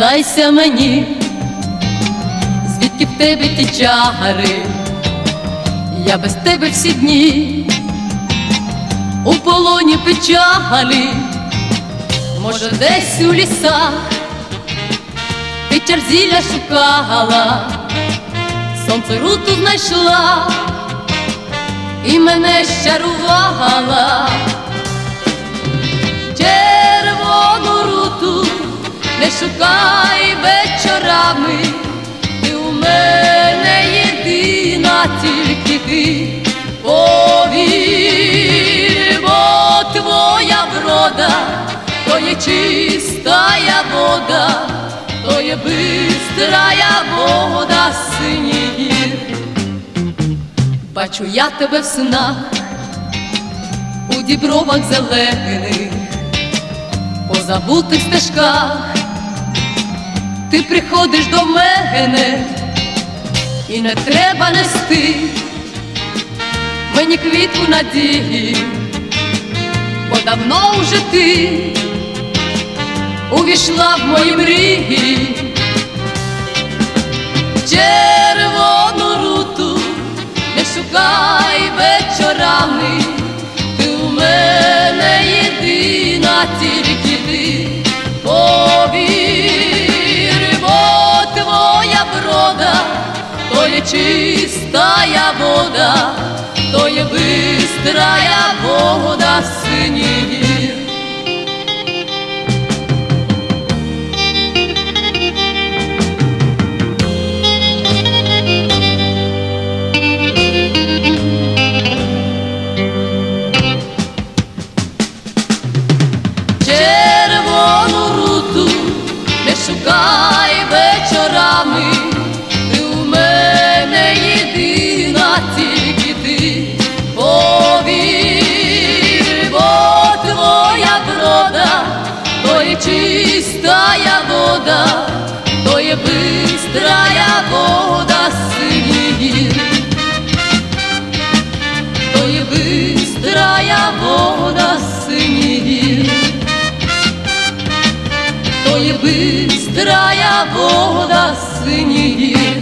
Зізнайся мені, звідки в тебе ті чари, я без тебе всі дні, у полоні печалі, може, десь у лісах ти чарзіля шукала, сонце руту знайшла і мене щарувала. Шукай вечорами, ти у мене єдина, тільки ти. Повір, бо твоя врода, то є чистая вода, то є бистрая вода синіх. Бачу я тебе в снах, у дібровах зелених, по забутих стежках, ти приходиш до мене, і не треба нести мені квітку надії, бо давно вже ти увійшла в мої мрії. То є чистая вода, то є бистрая вода синіх. Бистрая вода синіх.